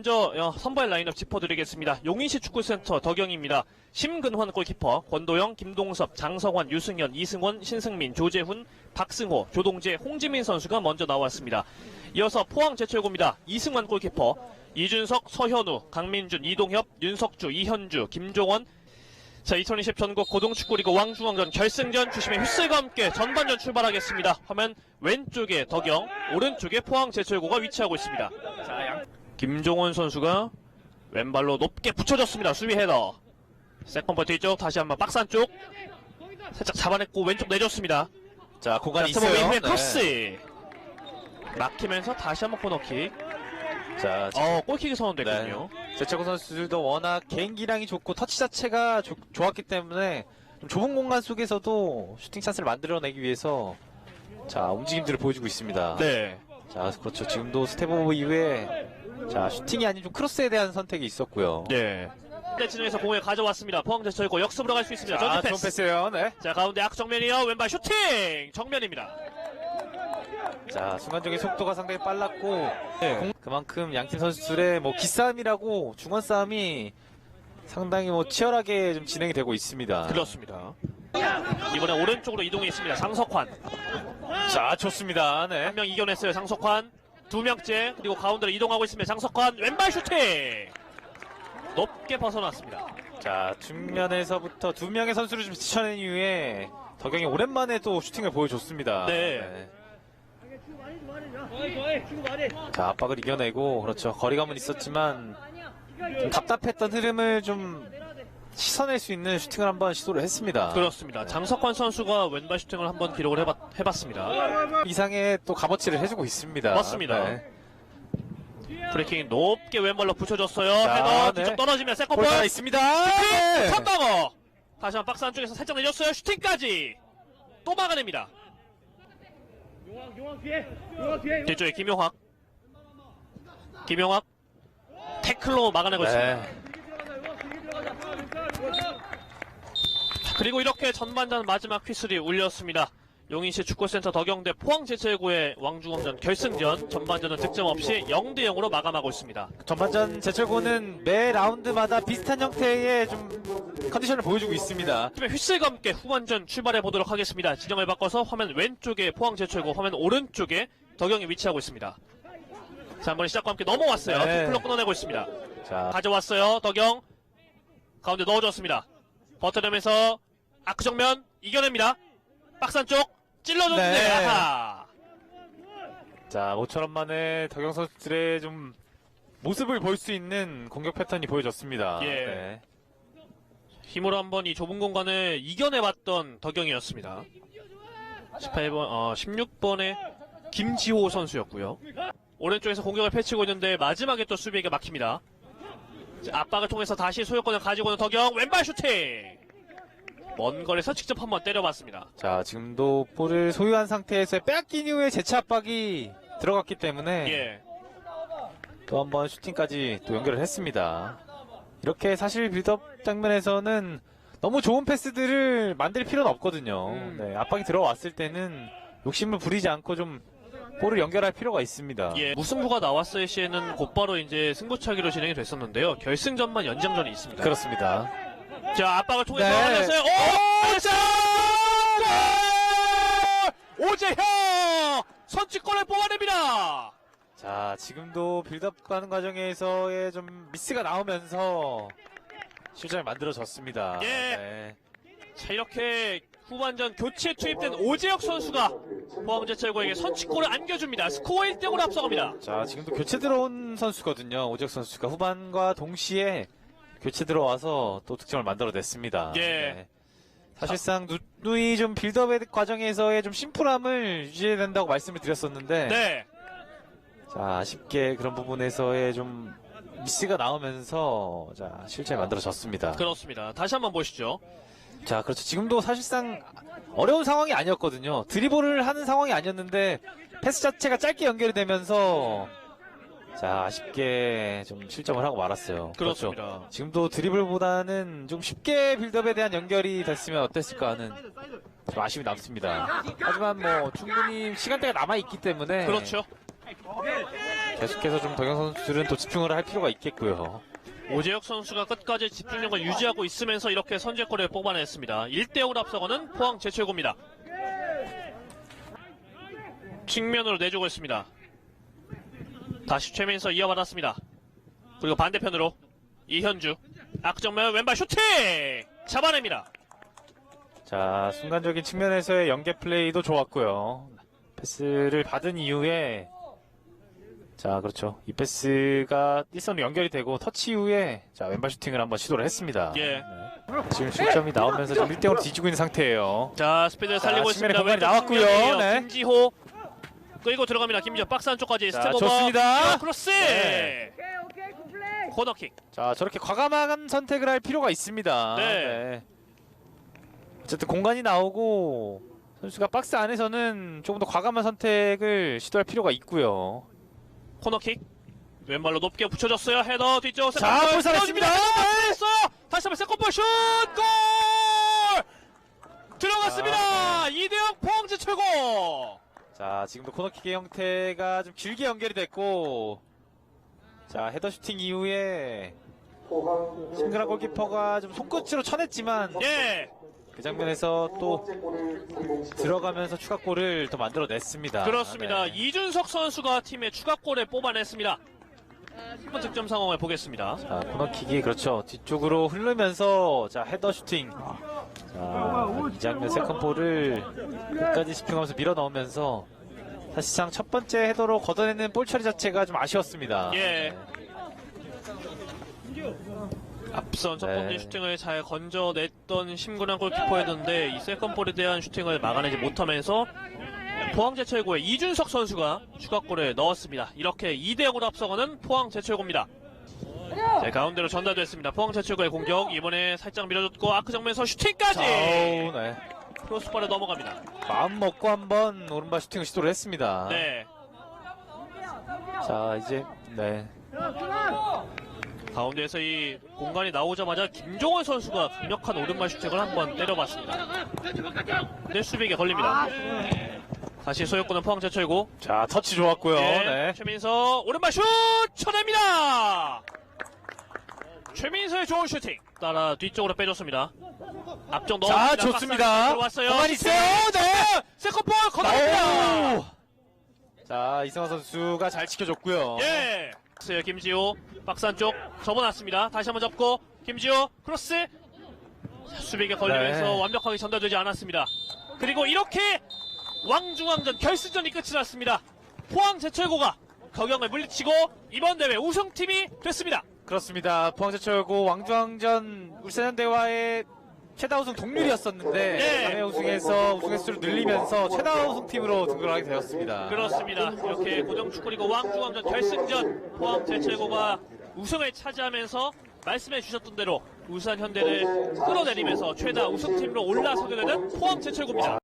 먼저 어, 선발 라인업 짚어드리겠습니다. 용인시 축구센터 덕영입니다. 심근환 골키퍼, 권도영, 김동섭, 장성환, 유승현, 이승원, 신승민, 조재훈, 박승호, 조동재, 홍지민 선수가 먼저 나왔습니다. 이어서 포항 제철고입니다. 이승환 골키퍼, 이준석, 서현우, 강민준, 이동협, 윤석주, 이현주, 김종원, 자, 2020 전국 고등축구리그 왕중왕전 결승전 주심의 휘슬과 함께 전반전 출발하겠습니다. 화면 왼쪽에 덕영, 오른쪽에 포항 제철고가 위치하고 있습니다. 자, 양... 김종원 선수가 왼발로 높게 붙여줬습니다. 수비 헤더. 세컨 뒤쪽 다시 한번 박스 안쪽 살짝 잡아냈고 왼쪽 내줬습니다. 자, 공간이 스모 있어요. 네. 크로스. 막히면서 다시 한번 코너킥. 자, 어, 골킥이 선언됐군요. 제철구 선수들도 워낙 개인기량이 좋고 터치 자체가 좋, 좋았기 때문에 좀 좁은 공간 속에서도 슈팅 찬스를 만들어내기 위해서 자, 움직임들을 보여주고 있습니다. 네. 자, 그렇죠. 지금도 스텝 오브 이후에 자, 슈팅이 아닌 좀 크로스에 대한 선택이 있었고요. 네. 네, 진영에서 공을 가져왔습니다. 포항 제철고 역습으로 갈 수 있습니다. 자, 전진 좋은 패스. 패스예요. 네. 자 가운데 악 정면이요 왼발 슈팅 정면입니다 자, 순간적인 속도가 상당히 빨랐고 공- 그만큼 양팀 선수들의 뭐 기싸움이라고 중원 싸움이 상당히 뭐 치열하게 좀 진행이 되고 있습니다. 그렇습니다 이번에 오른쪽으로 이동해 있습니다 장석환 자, 좋습니다. 네. 한 명 이겨냈어요 장석환 두 명째 그리고 가운데로 이동하고 있습니다 장석환 왼발 슈팅 높게 벗어났습니다 자, 측면에서부터 두 명의 선수를 좀 지쳐낸 이후에 덕영이 오랜만에 또 슈팅을 보여줬습니다. 네. 자, 압박을 이겨내고, 그렇죠. 거리감은 있었지만, 좀 답답했던 흐름을 좀 씻어낼 수 있는 슈팅을 한번 시도를 했습니다. 그렇습니다 장석환 선수가 왼발 슈팅을 한번 기록을 해봤, 해봤습니다 이상의 또 값어치를 해주고 있습니다. 맞습니다. 네. 브레이킹 높게 왼발로 붙여줬어요 자, 헤더 네. 뒤쪽 떨어지면 세컨볼 골 하나 있습니다. 네. 선방어 다시 한번 박스 안쪽에서 살짝 내줬어요 슈팅까지 또 막아냅니다 용왕 용왕 뒤에 용왕 뒤에 뒤쪽에 김용학 김용학 태클로 막아내고 있습니다 네. 그리고 이렇게 전반전 마지막 휘슬이 울렸습니다. 용인시 축구센터 덕영대 포항 제철고의 왕중왕전 결승전 전반전은 득점 없이 0대 0으로 마감하고 있습니다. 전반전 제철고는 매 라운드마다 비슷한 형태의 좀 컨디션을 보여주고 있습니다. 팀의 휘슬과 함께 후반전 출발해 보도록 하겠습니다. 진영을 바꿔서 화면 왼쪽에 포항 제철고 화면 오른쪽에 덕영이 위치하고 있습니다. 자 한번 시작과 함께 넘어왔어요. 네. 태클로 끊어내고 있습니다. 자, 가져왔어요. 덕영 가운데 넣어줬습니다. 버텨내면서 아크 정면 이겨냅니다. 박스 안쪽 찔러줬는데 네. 아하. 자, 모처럼 만에 덕영 선수들의 좀 모습을 볼 수 있는 공격 패턴이 보여졌습니다. 예. 네. 힘으로 한번 이 좁은 공간을 이겨내봤던 덕영이었습니다. 18번, 어, 16번의 김지호 선수였고요. 오른쪽에서 공격을 펼치고 있는데 마지막에 또 수비에게 막힙니다. 자, 압박을 통해서 다시 소유권을 가지고 있는 덕영 왼발 슈팅. 먼 거리에서 직접 한번 때려봤습니다. 자, 지금도 볼을 소유한 상태에서 빼앗긴 이후에 재차 압박이 들어갔기 때문에 예. 또 한 번 슈팅까지 또 연결을 했습니다. 이렇게 사실 빌드업 장면에서는 너무 좋은 패스들을 만들 필요는 없거든요. 음. 네, 압박이 들어왔을 때는 욕심을 부리지 않고 좀 볼을 연결할 필요가 있습니다. 예, 무승부가 나왔을 시에는 곧바로 이제 승부차기로 진행이 됐었는데요. 결승전만 연장전이 있습니다. 그렇습니다. 자, 압박을 통해서 네. 하면서요. 오! 오재형! 선취골을 뽑아냅니다! 자, 지금도 빌드업 하는 과정에서의 좀 미스가 나오면서 실점이 만들어졌습니다. 예. 네. 자, 이렇게 후반전 교체 투입된 오재혁 선수가 포항제철고에게 선취골을 안겨줍니다. 스코어 1대0으로 앞서갑니다. 자, 지금도 교체 들어온 선수거든요. 오재혁 선수가 후반과 동시에 교체 들어와서 또 득점을 만들어냈습니다. 네. 예. 사실상 누누이 좀 빌드업의 과정에서의 좀 심플함을 유지해야 된다고 말씀을 드렸었는데 네. 자, 아쉽게 그런 부분에서의 좀 미스가 나오면서 자, 실점이 만들어졌습니다. 그렇습니다. 다시 한번 보시죠. 자, 그렇죠. 지금도 사실상 어려운 상황이 아니었거든요. 드리블을 하는 상황이 아니었는데 패스 자체가 짧게 연결이 되면서 자, 아쉽게 좀 실점을 하고 말았어요. 그렇죠. 그렇습니다. 지금도 드리블보다는 좀 쉽게 빌드업에 대한 연결이 됐으면 어땠을까 하는 좀 아쉬움이 남습니다. 하지만 뭐 충분히 시간대가 남아 있기 때문에 그렇죠. 계속해서 좀 덕영 선수들은 또 집중을 할 필요가 있겠고요. 오재혁 선수가 끝까지 집중력을 유지하고 있으면서 이렇게 선제골을 뽑아냈습니다. 1대0으로 앞서가는 포항 제철고입니다. 측면으로 내주고 있습니다. 다시 최민서 이어받았습니다. 그리고 반대편으로 이현주 악정면 왼발 슈팅 잡아냅니다. 자, 순간적인 측면에서의 연계 플레이도 좋았고요. 패스를 받은 이후에 자, 그렇죠. 이 패스가 일선으로 연결이 되고 터치 이후에 자, 왼발 슈팅을 한번 시도를 했습니다. 예. 네. 지금 실점이 나오면서 지금 1대0으로 뒤지고 있는 상태예요. 자 스피드를 살리고 자, 측면에 있습니다. 공간이 왼쪽 나왔고요. 측면이에요. 네. 김지호 끌고 들어갑니다. 김지호 박스 안쪽까지 자, 스텝 오버 좋습니다. 크로스 네. 코너킥 자, 저렇게 과감한 선택을 할 필요가 있습니다. 네. 어쨌든 공간이 나오고 선수가 박스 안에서는 조금 더 과감한 선택을 시도할 필요가 있고요. 코너킥. 왼발로 높게 붙여줬어요. 헤더 뒤쪽 자, 세컨볼. 불살했습니다. 했어요. 다시 한번 세컨볼 슛 골! 들어갔습니다. 이대영 포항제 최고. 자, 지금도 코너킥의 형태가 좀 길게 연결이 됐고 자, 헤더 슈팅 이후에 싱그라 골키퍼가 좀 손끝으로 쳐냈지만 예 그 장면에서 또 들어가면서 추가골을 더 만들어냈습니다. 그렇습니다 네. 이준석 선수가 팀의 추가골을 뽑아냈습니다 한번 득점 상황을 보겠습니다 자, 코너킥이 그렇죠. 뒤쪽으로 흐르면서 자, 헤더 슈팅. 자, 이 장면 세컨볼을 끝까지 집중하면서 밀어 넣으면서 사실상 첫 번째 헤더로 걷어내는 볼 처리 자체가 좀 아쉬웠습니다. 예. 앞선 첫 번째 네. 슈팅을 잘 건져냈던 심근한 골키퍼였는데 이 세컨볼에 대한 슈팅을 막아내지 못하면서 포항 제철고의 이준석 선수가 추가골을 넣었습니다. 이렇게 2대0으로 앞서가는 포항 제철고입니다. 네, 가운데로 전달됐습니다. 포항 제철고의 공격 이번에 살짝 밀어줬고 아크 정면에서 슈팅까지 자, 어우, 네. 크로스바를 넘어갑니다. 마음 먹고 한번 오른발 슈팅을 시도를 했습니다. 네, 자, 이제 네. 가운데에서 이 공간이 나오자마자 김종원 선수가 강력한 오른발 슈팅을 한번 때려봤습니다. 근데 수비에 걸립니다. 다시 소유권은 포항제철고 자, 터치 좋았고요. 예, 네. 최민서 오른발 슛 쳐냅니다. 최민서의 좋은 슈팅 따라 뒤쪽으로 빼줬습니다. 앞쪽 너무 자, 좋습니다. 들어왔어요. 공간 있어요. 네. 세컨볼. 오! 자, 이승환 선수가 잘 지켜줬고요. 예. 크로스 김지호 박스 안쪽 접어놨습니다. 다시 한번 접고 김지호 크로스 자, 수비에게 걸리면서 네. 완벽하게 전달되지 않았습니다. 그리고 이렇게 왕중왕전 결승전이 끝이 났습니다. 포항 제철고가 격영을 물리치고 이번 대회 우승팀이 됐습니다. 그렇습니다. 포항제철고 왕중왕전 울산현대와의 최다 우승 동률이었었는데 네. 3회 우승에서 우승 횟수를 늘리면서 최다 우승 팀으로 등극하게 되었습니다. 그렇습니다. 이렇게 고등축구리그 왕중왕전 결승전 포항 제철고가 우승을 차지하면서 말씀해 주셨던 대로 울산 현대를 끌어내리면서 최다 우승팀으로 올라서게 되는 포항 제철고입니다.